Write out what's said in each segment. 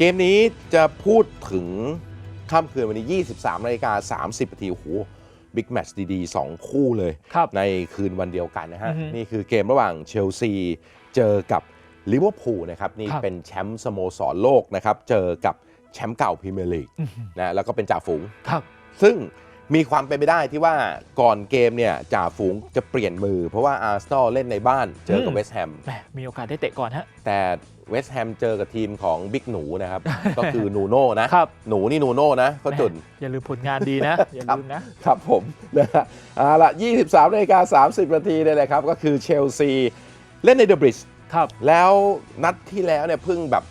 เกมนี้จะพูดถึงค่ำคืนวันนี้ 23นาฬิกา30นาทีโอ้โหบิ๊กแมตช์ดีๆ 2 คู่เลยครับในคืนวันเดียวกันนะฮะอือฮึนี่คือเกมระหว่างเชลซีเจอกับลิเวอร์พูลนะครับ นี่ครับเป็นแชมป์สโมสรโลกนะครับ เจอกับแชมป์เก่าพรีเมียร์ลีกอื้อหือนะแล้วก็เป็นจ่าฝูงครับซึ่ง มีความเป็นไปได้ที่ว่าก่อนเกมเนี่ยจ่าฝูงจะเปลี่ยนมือ เพราะว่าอาร์เซนอลเล่นในบ้านเจอกับอืมเวสต์แฮมแหมมีโอกาสได้เตะก่อนฮะ แต่เวสต์แฮมเจอกับทีมของบิ๊กหนูนะครับ ก็คือนูโน่นะครับ หนูนี่นูโน่นะเขาจุนแหมอย่าลืมผลงานดีนะ อย่าลืมนะ ครับผมนะฮะเอาละ23นาฬิกา30 นาทีเนี่ยแหละครับ ก็คือเชลซี เล่นในเดอะบริดจ์ครับ แล้วนัดที่แล้วเนี่ยเพิ่งแบบ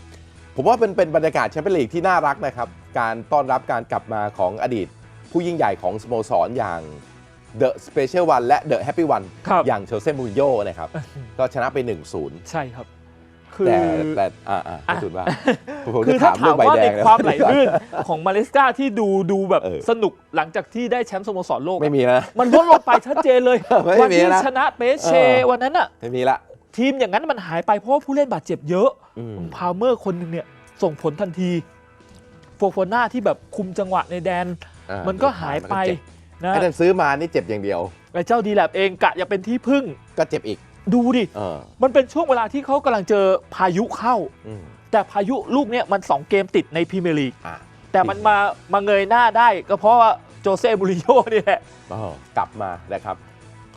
ผมว่าเป็นเป็นบรรยากาศแชมเปี้ยนลีกที่น่ารักนะครับ การต้อนรับการกลับมาของอดีต ผู้ยิ่งใหญ่ของสโมสรอย่าง The Special One และ The Happy One ครับ อย่างเชลซีมูรินโญ่นะครับ ก็ชนะไป 1-0 ใช่ครับ คือ แต่แต่อ่าอ่าอะจุดว่าผมคืจะอถ้าถามเรื่ถาอมงใบว่าแดในงนะ ความไหลลื่นของมาเลสกาที่ดูดูแบบเออ สนุกหลังจากที่ได้แชมป์สโมสรโลกอะไม่มีนะ มันลดลงไปชัดเจนเลย ไม่มีวัที่นะชนะเปเชเออ วันนั้นอะไม่มีละ ทีมอย่างนั้นมันหายไปเพราะว่าผู้เล่นบาดเจ็บเยอะอืม พาวเมอร์คนหนึ่งเนี่ยส่งผลทันทีโฟโฟน่าที่แบบคุมจังหวะในแดนอ่า มันก็หายไปมันก็เจ็บนะไอ้นั่นซื้อมานี่เจ็บอย่างเดียวไอ้เจ้าดีแลบเองกะอย่าเป็นที่พึ่งก็เจ็บอีก ดูดิเออมันเป็นช่วงเวลาที่เขากำลังเจอพายุเข้าอืมแต่พายุลูกเนี้ยมัน 2 เกมติดในพรีเมียร์ลีกอะแต่มันมามาเงยหน้าได้ก็เพราะว่าโจเซ่มูรินโญ่นี่แหละอ๋อกลับมานะครับ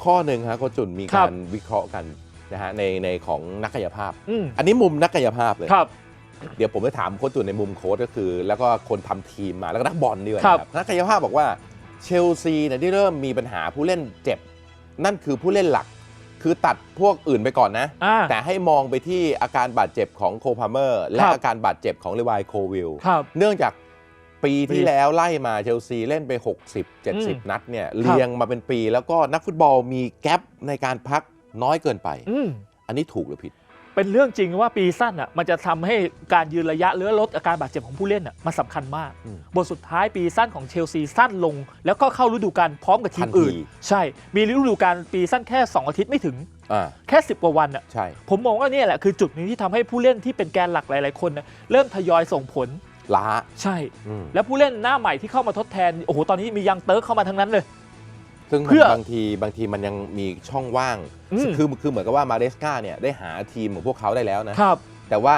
ข้อหนึ่งฮะโคชจุนมีครักาบรวิเคราะห์กันนะฮะในในของนักกายภาพอืมอันนี้มุมนักกายภาพเลยครับ เดี๋ยวผมจะถามโค้ชจุนในมุมโค้ชก็คือ แล้วก็คนทำทีมมาแล้วก็นักบอลด้วยครับนะครับนักกายภาพบอกว่าเชลซีเนี่ยที่เริ่มมีปัญหาผู้เล่นเจ็บ นั่นคือผู้เล่นหลักคือตัดพวกอื่นไปก่อนนะอ่าแต่ให้มองไปที่อาการบาดเจ็บของโคพาเมอร์ และครับอาการบาดเจ็บของเลวายโควิลครับเนื่องจากปีปีที่แล้วไล่มาเชลซีเล่นไป 60อืม70 นัดเนี่ยเรียงมาเป็นปี แล้วก็นักฟุตบอลมีแกลบในการพักน้อยเกินไปอืมอันนี้ถูกหรือผิด เป็นเรื่องจริงว่าปีสั้นอะมันจะทำให้การยืนระยะหรือลดอาการบาดเจ็บของผู้เล่นอะมันสำคัญมากอืมบทสุดท้ายปีสั้นของเชลซีสั้นลง แล้วก็เข้าฤดูกาลพร้อมกับทีมทันทีอื่น ใช่ มีฤดูกาลปีสั้นแค่ 2 อาทิตย์ไม่ถึงอ่าแค่ 10 กว่าวันอะใช่ผมมองว่าเนี่ยแหละคือจุดหนึงที่ทำให้ผู้เล่นที่เป็นแกนหลักหลาย ๆ คนน่ะเริ่มทยอยส่งผลล้าใช่อืมแล้วผู้เล่นหน้าใหม่ที่เข้ามาทดแทนโอ้โหตอนนี้มียังเติร์กเข้ามาทั้งนั้นเลย ซึ่งเพื่อ บางทีบางทีมันยังมีช่องว่างอืม คือคือเหมือนกับว่ามาเรสกาเนี่ยได้หาทีมของพวกเขาได้แล้วนะ ครับ แต่ว่า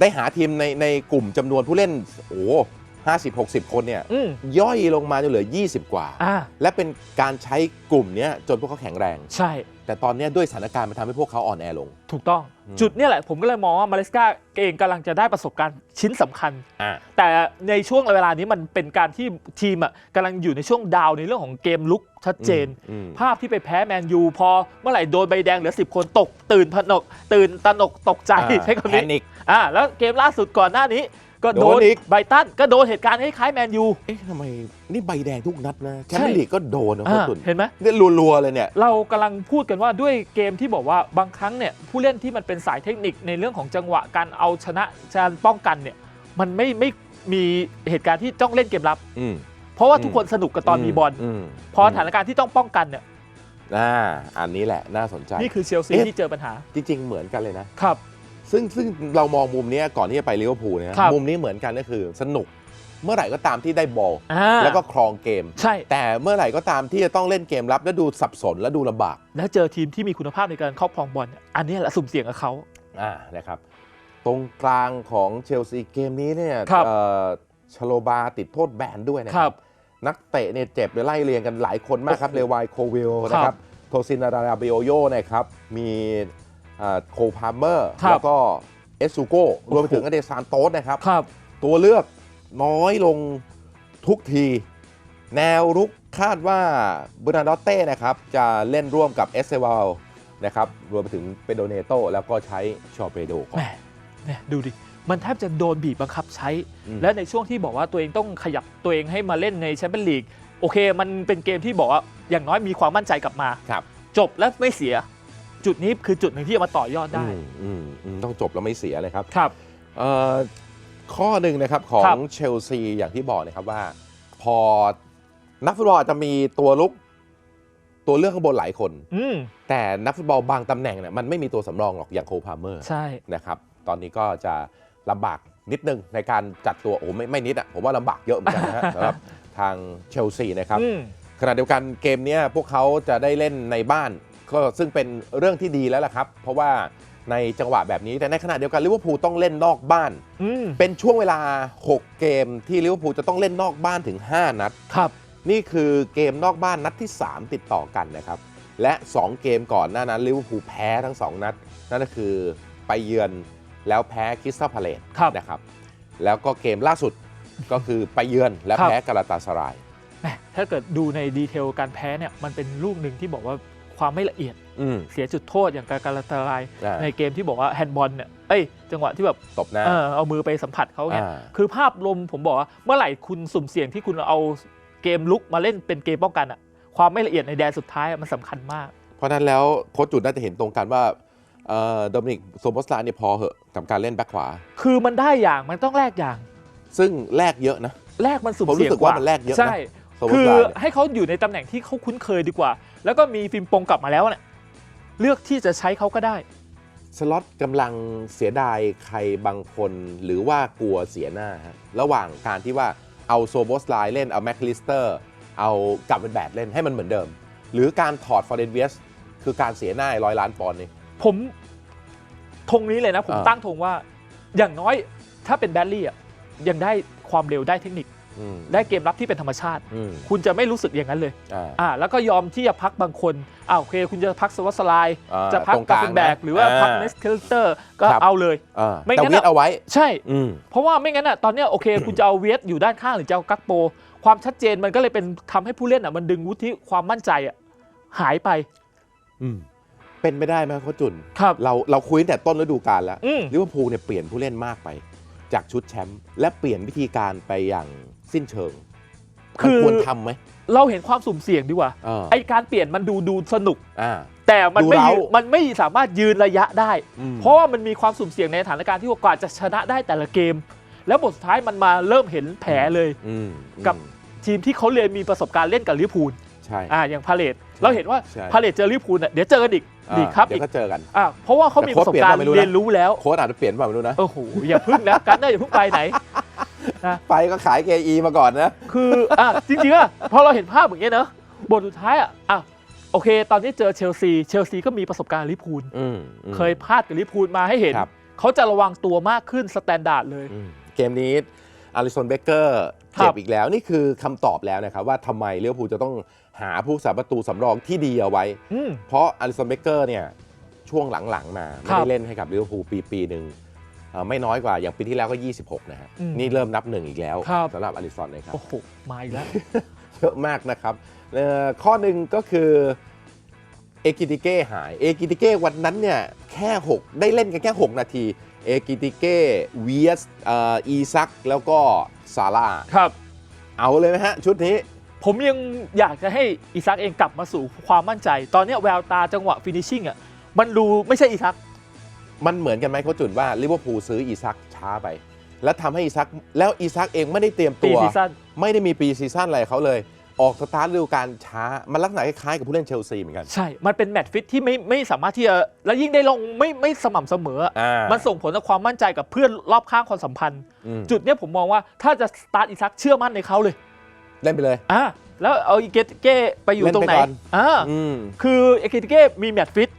ได้หาทีมในในกลุ่มจำนวนผู้เล่นโอ้ห้าสิบห กสิบคนเนี่ยอืม ย่อยลงมาจนเหลือ 20 กว่า อ่า และเป็นการใช้กลุ่มเนี้ยจนพวกเขาแข็งแรง ใช่แต่ตอนเนี้ยด้วยสถานการณ์มันทำให้พวกเขาอ่อนแอลง ถูกต้อง อืม จุดเนี่ยแหละผมก็เลยมองว่ามาเลสกาเองกำลังจะได้ประสบการณ์ชิ้นสำคัญ อ่าแต่ในช่วงเวลานี้มันเป็นการที่ทีมอะกำลังอยู่ในช่วงดาวน์ในเรื่องของเกมลุกชัดเจน อืมภาพที่ไปแพ้แมนยูพอเมื่อไหร่โดนใบแดงเหลือ 10 คนตกตื่นผนก ตื่นตระหนกตกใจอ่าใช้คำแพนี้นิกอ่าแล้วเกมล่าสุดก่อนหน้านี้ ก็โดโดนนอีก ไบรตันก็โดนเหตุการณ์คล้ายๆแมนยู เอ๊ะทำไมนี่ใบแดงทุกนัดนะแชมใช่ เปี้ยนลีกก็โดนนะโคอ่าตรตุนเห็นไหม เนี่ยรัวๆเลยเนี่ย เรากำลังพูดกันว่าด้วยเกมที่บอกว่าบางครั้งเนี่ยผู้เล่นที่มันเป็นสายเทคนิคในเรื่องของจังหวะการเอาชนะการป้องกันเนี่ยมันไม่ไม่มีเหตุการณ์ที่ต้องเล่นเกมรับ อืม เพราะว่าอืมทุกคนสนุกกับตอนมีบอลมพอสถานการณ์ที่ต้องป้องกันเนี่ยอ่าอันนี้แหละน่าสนใจ นี่คือเชลซีเอ๊ะ ที่เจอปัญหาจริง ๆ เหมือนกันเลยนะ ครับ ซึ่งซึ่งเรามองมุมเนี้ยก่อนที่จะไปลิเวอร์พูลนะครับ มุมนี้เหมือนกันก็คือสนุกเมื่อไหร่ก็ตามที่ได้บอลอ่าแล้วก็ครองเกม ใช่ แต่เมื่อไหร่ก็ตามที่จะต้องเล่นเกมรับ แล้วดูสับสนและดูลำบากแล้วเจอทีมที่มีคุณภาพในการครอบครองบอลเนี่ยอันนี้แหละสุ่มเสี่ยงกับเขา อ่านะครับ ตรงกลางของเชลซีเกมนี้เนี่ยครับเอ่อชโลบาติดโทษแบนด้วยนะคครัรับบนักเตะเนี่ยเจ็บไล่เรียงกันหลายคนมากครับโอ้เลโหวายโควิลครับนะครับ โทซินาราบิโอโยนะครับ มีอ่า โคพาเมอร์ครับแล้วก็เอสซูโกรวมไปถึงอเดซานโตสนะครับ ครับตัวเลือกน้อยลงทุกที แนวรุกคาดว่าบูนาดอเต้นะครับ จะเล่นร่วมกับเอสเซวาลนะครับ รวมไปถึงเปโดเนโตแล้วก็ใช้ชอเปโดก่อแหมนเนี่ยดูดิ มันแทบจะโดนบีบบังคับใช้ อืม และในช่วงที่บอกว่าตัวเองต้องขยับตัวเองให้มาเล่นในแชมเปี้ยนลีก โอเค มันเป็นเกมที่บอกว่าอย่างน้อยมีความมั่นใจกลับมา ครับ จบและไม่เสีย จุดนี้คือจุดหนึ่งที่จะมาต่อยอดได้อืมอืมอืมต้องจบแล้วไม่เสียเลยครับครับ เอ่อข้อหนึ่งนะครับขอครังบ เชลซีอย่างที่บอกนะครับว่า พอนักฟุตบอลอาจจะมีตัวลุกตัวเลือกข้างบนหลายคน อืมแต่นักฟุตบอลบางตำแหน่งเนี่ยมันไม่มีตัวสำรองหรอกอย่างโคพาเมอร์ ใช่ นะครับ ตอนนี้ก็จะลำบากนิดนึงในการจัดตัว โอ้ไม่ไม่นิดอะ ผมว่าลำบากเยอะเหมือนกันนะฮะ สำหรับทางเชลซีนะครับ อืมขณะเดียวกันเกมเนี้ยพวกเขาจะได้เล่นในบ้าน ก็ซึ่งเป็นเรื่องที่ดีแล้วล่ะครับ เพราะว่าในจังหวะแบบนี้แต่ในขณะเดียวกันลิเวอร์พูลต้องเล่นนอกบ้านอืมเป็นช่วงเวลา 6 เกมที่ลิเวอร์พูลจะต้องเล่นนอกบ้านถึง 5 นัดครับ นี่คือเกมนอกบ้านนัดที่ 3 ติดต่อกันนะครับ และ 2 เกมก่อนหน้านั้นลิเวอร์พูลแพ้ทั้ง 2 นัด นั่นก็คือไปเยือนแล้วแพ้คริสตัลพาเลตครับนะครับ แล้วก็เกมล่าสุดก็คือไปเยือนและครับแพ้กาลาตาสรายแหมถ้าเกิดดูในดีเทลการแพ้เนี่ยมันเป็นลูกหนึ่งที่บอกว่า ความไม่ละเอียด อืม เสียจุดโทษอย่างการการาตารายอ่า ในเกมที่บอกว่าแฮนด์บอลเนี่ยเอ้ยจังหวะที่แบบตบหน้าเออเอามือไปสัมผัสเขาเนี่ย อ่า คือภาพลมผมบอกว่าเมื่อไหร่คุณสุ่มเสี่ยงที่คุณเอาเกมลุกมาเล่นเป็นเกมป้องกันอะความไม่ละเอียดในแดนสุดท้ายอะมันสำคัญมาก เพราะฉะนั้นแล้วโค้ชจุดน่าจะเห็นตรงกันว่าเอ่อโดมินิกโซโบสลาเนี่ยพอเหอะกับการเล่นแบ็คขวา คือมันได้อย่างมันต้องแลกอย่างซึ่งแลกเยอะนะ แลกมันสุ่มผมรู้เสี่ยงสึกกว่าว่ามันแลกเยอะนะ ใช่โซโบ คืสอลาเนี่ยให้เขาอยู่ในตำแหน่งที่เขาคุ้นเคยดีกว่า แล้วก็มีฟิล์มปงกลับมาแล้วเนี่ยเลือกที่จะใช้เขาก็ได้ สล็อตกำลังเสียดายใครบางคนหรือว่ากลัวเสียหน้าฮะระหว่างการที่ว่าเอาโซโบสไลเล่นเอาแมคลิสเตอร์เอากลับเป็นแบดเล่นให้มันเหมือนเดิม หรือการถอดฟอร์เรนเวสคือการเสียหน้าร้อยล้านปอนด์นี่ผมธงนี้เลยนะ ผมอ่าตั้งธงว่าอย่างน้อยถ้าเป็นแบดลี่อะยังได้ความเร็วได้เทคนิคอืม ได้เกมรับที่เป็นธรรมชาติอืมคุณจะไม่รู้สึกอย่างนั้นเลยอ่าอ่าแล้วก็ยอมที่จะพักบางคนอ่าโอเค คุณจะพักสวัสไลน์อ่าจะพักตรงกกาลางเฟนแบกนะหรือว่าพักอ่าเนสเคลเตอร์ก็ครับเอาเลยอ่าไม่แต่งั้นเวทอะเอาไว้ใช่อืมเพราะว่าไม่งั้นอะตอนเนี้ยโอเค คุณจะเอาเวสอยู่ด้านข้างหรือจะเอากักโป ความชัดเจนมันก็เลยเป็นทำให้ผู้เล่นอะมันดึงวุฒิความมั่นใจอะหายไปอืมเป็นไม่ได้ไหมโค้ชจุนครับเราเราคุยตั้งแต่ต้นฤดูกาลแล้วอืมลิเวอร์พูลเนี่ยเปลี่ยนผู้เล่นมากไป จากชุดแชมป์และเปลี่ยนวิธีการไปอย่าง สิ้นเชิงคืมันอควรทำไหม เราเห็นความสุ่มเสี่ยงดีกว่าเออ ไอการเปลี่ยนมันดูดูสนุก อ่า แต่มันไม่ดูเร้ายืนมันไม่สามารถยืนระยะได้ อืม เพราะว่ามันมีความสุ่มเสี่ยงในสถานการณ์ที่ว่ากว่าจะชนะได้แต่ละเกม แล้วบทสุดท้ายมันมาเริ่มเห็นแผลเลย อืมกับทีมที่เขาเรียนมีประสบการณ์เล่นกับลิเวอร์พูลใช่ อ่าอย่างพาเลตเราเห็นว่าใช่ พาเลตเจอลิเวอร์พูลอะเดี๋ยวเจอกันอีกอ่าดีครับเดี๋อียกวก็เจอกัน อ่าเพราะว่าเขามีแต่ปโค้ชระสบการณ์เปลี่ยนเปล่าไม่รู้นะ เรียนรู้แล้ว โค้ชอาจจะเปลี่ยนเปล่าไม่รู้นะ โอ้โหอย่าพึ่งนะ กันเนอร์อย่าเพึ่งไปไหน ไปก็ขายเกอีมาก่อนนะ คืออะจริงๆอะพอเราเห็นภาพอย่างเงี้ยเนอะบทสุดท้ายอะอะโอเค ตอนนี้เจอเชลซีเชลซีก็มีประสบการณ์ลิเวอร์พูลอืมอืม เคยพลาดกับลิเวอร์พูลมาให้เห็น ครับ เขาจะระวังตัวมากขึ้นสแตนดาร์ดเลย อืมเกมนี้อาริสันเบเกอร์ครัเจ็บบ อีกแล้วนี่คือคำตอบแล้วนะครับว่าทำไมลิเวอร์พูลจะต้องหาผู้สาประตูสำรองที่ดีเอาไว้ อืม เพราะอาริสันเบเกอร์เนี่ยช่วงหลังๆมา ไม่ครัได้บเล่นให้กับลิเวอร์พูลปีปีหนึ่งเอ่อ ไม่น้อยกว่าอย่างปีที่แล้วก็ 26 นะฮะ อืมนี่เริ่มนับหนึ่งอีกแล้วครับ สำหรับอาริสันนะครับ โอ้โหมาอีกแล้ว เยอะมากนะครับเอ่อข้อหนึ่งก็คือเอกิติเก้หายเอกิติเก้วันนั้นเนี่ยแค่ 6 ได้เล่นกันแค่ 6 นาทีเอกิติเก้เวียสเอ่ออีซักแล้วก็ซาร่าครับ เอาเลยไหมฮะ ชุดนี้ ผมยังอยากจะให้อีซักเองกลับมาสู่ความมั่นใจ ตอนเนี้ยแววตาจังหวะฟินิชชิ่งอะ มันดูไม่ใช่อีซัก มันเหมือนกันไหมเขาจุนว่าลิเวอร์พูลซื้ออีซักช้าไป แล้วทำให้อีซักแล้วอีซักเองไม่ได้เตรียมปีตัวซีซั่นไม่ได้มีปีซีซั่นอะไรเขาเลยออกสตาร์ทฤดูกาลช้า มันลักษณะคล้ายๆกับผู้เล่นเชลซีเหมือนกัน ใช่ มันเป็นแมตช์ฟิตที่ไม่ไม่สามารถที่จะ แล้วยิ่งได้ลงไม่ไม่สม่ำเสมออะอ่ามันส่งผลต่อความมั่นใจกับเพื่อนรอบข้างความสัมพันธ์อืมจุดเนี้ยผมมองว่าถ้าจะสตาร์ทอีซักเชื่อมั่นในเขาเลย เล่นไปเลยอ่าแล้วเอาอีเกตเก้ไปอยู่ตรงไหนเล่นไปก่อนอ่าอืมคือเอเกตเก้มีแมตช์ฟิต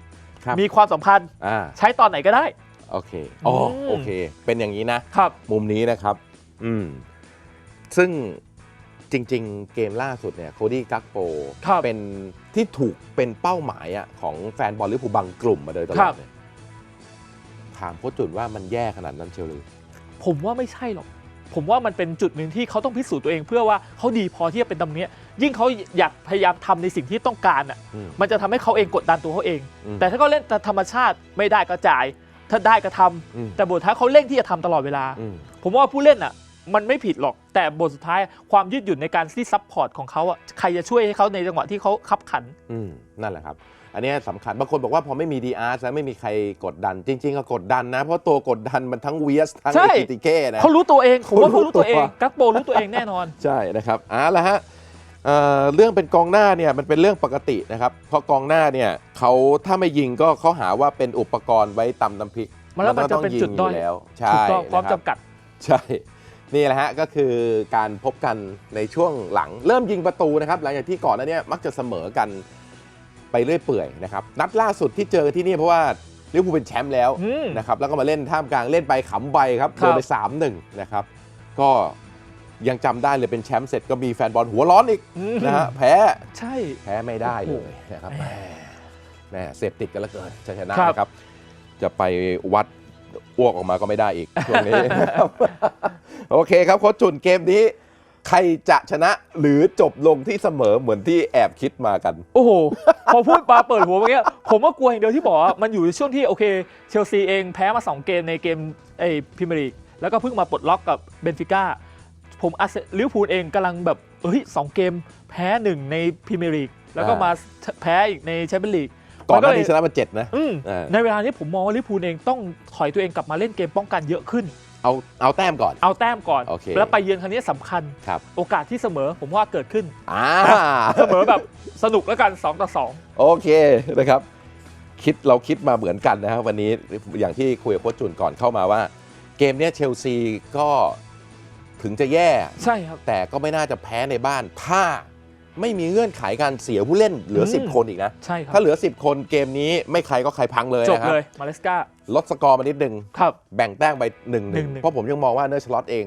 ครับมีความสัมพันธ์อ่า ใช้ตอนไหนก็ได้ โอเคอ๋ออม โอเค เป็นอย่างนี้นะ ครับ มุมนี้นะครับ อืม ซึ่งจริง ๆ เกมล่าสุดเนี่ย โคดี้กักโปครับเป็นที่ถูกเป็นเป้าหมายอะของแฟนบอลลิเวอร์พูลบางกลุ่มมาโดยตลคอรัดบ เลยถามโค้ชจุนว่ามันแย่ขนาดนั้นเชียวหรือ ผมว่าไม่ใช่หรอก ผมว่ามันเป็นจุดหนึ่งที่เขาต้องพิสูจน์ตัวเอง เพื่อว่าเขาดีพอที่จะเป็นตำเนี้ย ยิ่งเขาอยากพยายามทำในสิ่งที่ต้องการอะอืมมันจะทำให้เขาเองกดดันตัวเขาเองอืมแต่ถ้าเขาเล่นแต่ธรรมชาติไม่ได้ก็จ่าย ถ้าได้ก็ทำอืมแต่บทท้ายเขาเร่งที่จะทำตลอดเวลาอืมผมว่าผู้เล่นอะ มันไม่ผิดหรอก แต่บทสุดท้ายความยืดหยุ่นในการที่ซัพพอร์ตของเขาอะใครจะช่วยให้เขาในจังหวะที่เขาคับขัน อืมนั่นแหละครับ อันเนี้ยสำคัญบางคนบอกว่าพอไม่มีดีอาร์แล้วไม่มีใครกดดัน จริง ๆ ก็กดดันนะ เพราะตัวกดดันมันทั้งเวียสทั้งใช่ เอกิติเก้นะ เขารู้ตัวเองผมว่าเขาเขารู้รู้ตัวเอง ตัว กักโบรู้ตัวเองแน่นอน ใช่นะครับเอ่าละฮะเอ่อเรื่องเป็นกองหน้าเนี่ยมันเป็นเรื่องปกตินะครับเพราะกองหน้าเนี่ยเขาถ้าไม่ยิงก็เขาหาว่าเป็นอุปกรณ์ไว้ตำน้ำพริกมันแล้วมันจะต้องเป็นยิงจุดด้อย แล้วถูใช่กต้องความนะครับจำกัด ใช่ นี่แหละฮะก็คือการพบกันในช่วงหลังเริ่มยิงประตูนะครับหลังจากที่ก่อนหน้าเนี้มักจะเสมอกันไปเรื่อยเปื่อยนะครับนัดล่าสุดที่เจอที่นี่เพราะว่าลิเวอร์พูลเป็นแชมป์แล้วอืม นะครับแล้วก็มาเล่นท่ามกลางเล่นไปขำใบครับครับ โดนไป3-1นะครับก็ยังจำได้เลยเป็นแชมป์เสร็จก็มีแฟนบอลหัวร้อนอีกอืมนะฮะแพ้ใช่ แพ้ไม่ได้เลยนะครับแหมแหมเสพติดกันแล้วเกินชัยชนะครับ นะครับ จะไปวัด อ้วกออกมาก็ไม่ได้อีกช่วงนี้นะครับโอเคครับโค้ชจุนเกมนี้ ใครจะชนะหรือจบลงที่เสมอเหมือนที่แอบคิดมากัน โอ้โห พอพูดปาเปิดหัวเมื่อกี้ผมก็กลัวอย่างเดียวที่บอกว่ามันอยู่ในช่วงที่โอเคเชลซีเองแพ้มา 2 เกมในเกมไอ้พรีเมียร์ลีกแล้วก็เพิ่งมาปลดล็อกกับเบนฟิก้าผมอาร์เซลิเวอร์พูลเองกำลังแบบเฮ้ยสองเกมแพ้หนึ่งในพรีเมียร์ลีกแล้วก็อ่ามมาแพ้อีกในแชมเปี้ยนลีก ก่อนหน้านี้มัชนะมาเจ็ดนะอืมอ่าในเวลานี้ผมมองว่าลิเวอร์พูลเองต้องถอยตัวเองกลับมาเล่นเกมป้องกันเยอะขึ้น เอาเอาแต้มก่อน เอาแต้มก่อนโอเคแล้วไปเยือนครั้งนี้สำคัญครับโอกาสที่เสมอผมว่าเกิดขึ้นอ่าเสมอแบบสนุกแล้วกัน 2 ต่อโอเคนะครับ คิดเราคิดมาเหมือนกันนะครับวันนี้อย่างที่คุยกับโค้ชจุนก่อนเข้ามาว่า เกมเนี้ยเชลซีก็ถึงจะแย่2ใช่ครับ แต่ก็ไม่น่าจะแพ้ในบ้านถ้า ไม่มีเงื่อนไขการเสียผู้เล่นเหลืออืม10 คนอีกนะ ใช่ครับ ถ้าเหลือ 10 คนเกมนี้ไม่ใครก็ใครพังเลยจบนะครับเลย มาเลสกาลดสกอร์มานิดนึง ครับ แบ่งแต้มไป1นึหนึ่งหนึ่ง เพราะผมยังมองว่าเนอร์ชลอตเอง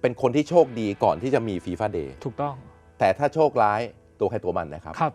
เป็นคนที่โชคดีก่อนที่จะมีฟีฟ่าเดย์ถูกต้องแต่ถ้าโชคร้ายตัวใครตัวมันนะครับ ครับ